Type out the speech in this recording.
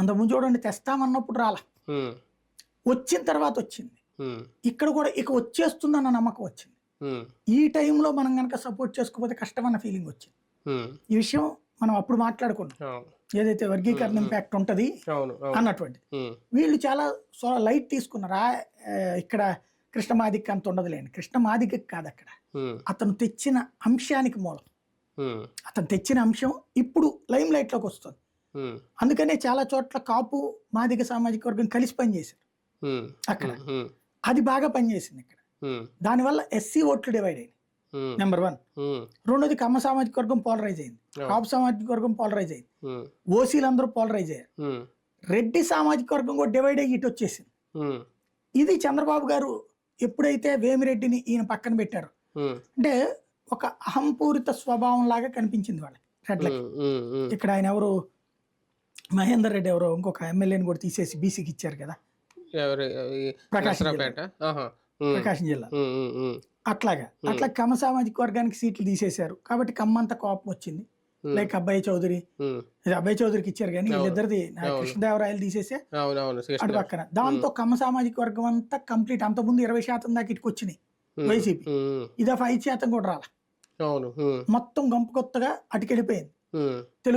అంతకుముందు చూడండి తెస్తామన్నప్పుడు రాలా. వచ్చిన తర్వాత వచ్చింది. ఇక్కడ కూడా ఇక వచ్చేస్తుందన్న నమ్మకం వచ్చింది. ఈ టైంలో మనం కనుక సపోర్ట్ చేసుకోకపోతే కష్టమన్న ఫీలింగ్ వచ్చింది. ఈ విషయం మనం అప్పుడు మాట్లాడుకున్నాం. ఏదైతే వర్గీకరణ ఇంపాక్ట్ ఉంటది అన్నటువంటిది. వీళ్ళు చాలా సో లైట్ తీసుకున్నారు. ఇక్కడ కృష్ణమాదిక్ అంత ఉండదులేండి. కృష్ణమాదిక్ కాదు అక్కడ. అతను తెచ్చిన అంశానికి మూలం. అతను తెచ్చిన అంశం ఇప్పుడు లైమ్ లైట్లోకి వస్తుంది. అందుకనే చాలా చోట్ల కాపు మాదిగ సామాజిక వర్గం కలిసి పనిచేశారు. అక్కడ. అది బాగా పనిచేసింది ఇక్కడ. దానివల్ల ఎస్సీ ఓట్లు డివైడ్ అయినాయి. Um, number one. రెండోది కమ్మ సామాజిక వర్గం పోలరైజ్ అయింది. కాపు సామాజిక వర్గం పోలరైజ్ అయింది. ఉమ్, ఓసీలందరూ పోలరైజ్ అయ్యారు. రెడ్డి సామాజిక వర్గం కూడా డివైడ్ అయ్యి ఇటు వచ్చేసింది. ఇది చంద్రబాబు గారు ఎప్పుడైతే వేమిరెడ్డిని ఈయన పక్కన పెట్టారు అంటే ఒక అహంపూరిత స్వభావం లాగా కనిపించింది వాళ్ళకి. రెడ్లకి. ఇక్కడ ఆయన ఎవరు మహేందర్ రెడ్డి ఎవరో ఇంకొక ఎమ్మెల్యేని కూడా తీసేసి బీసీకి ఇచ్చారు కదా. ప్రకాశం ప్రకాశం జిల్లా. అట్లాగా. అట్లా కమ్మ సామాజిక వర్గానికి సీట్లు తీసేశారు. కాబట్టి కమ్మంత కోపం వచ్చింది. లైక్ అబ్బాయి చౌదరి. అబ్బాయి చౌదరికి ఇచ్చారు కానీ వీళ్ళిద్దరిది కృష్ణదేవరాయలు తీసేసే అటు పక్కన దాంతో కమ్మ సామాజిక వర్గం అంతా కంప్లీట్. అంతకుముందు ఇరవై శాతం దాకా ఇటుకు వచ్చినాయి వైసీపీ. ఇది ఐదు శాతం కూడా రాల. మొత్తం గంపు కొత్తగా అటుకెళ్ళిపోయింది. తెలుగు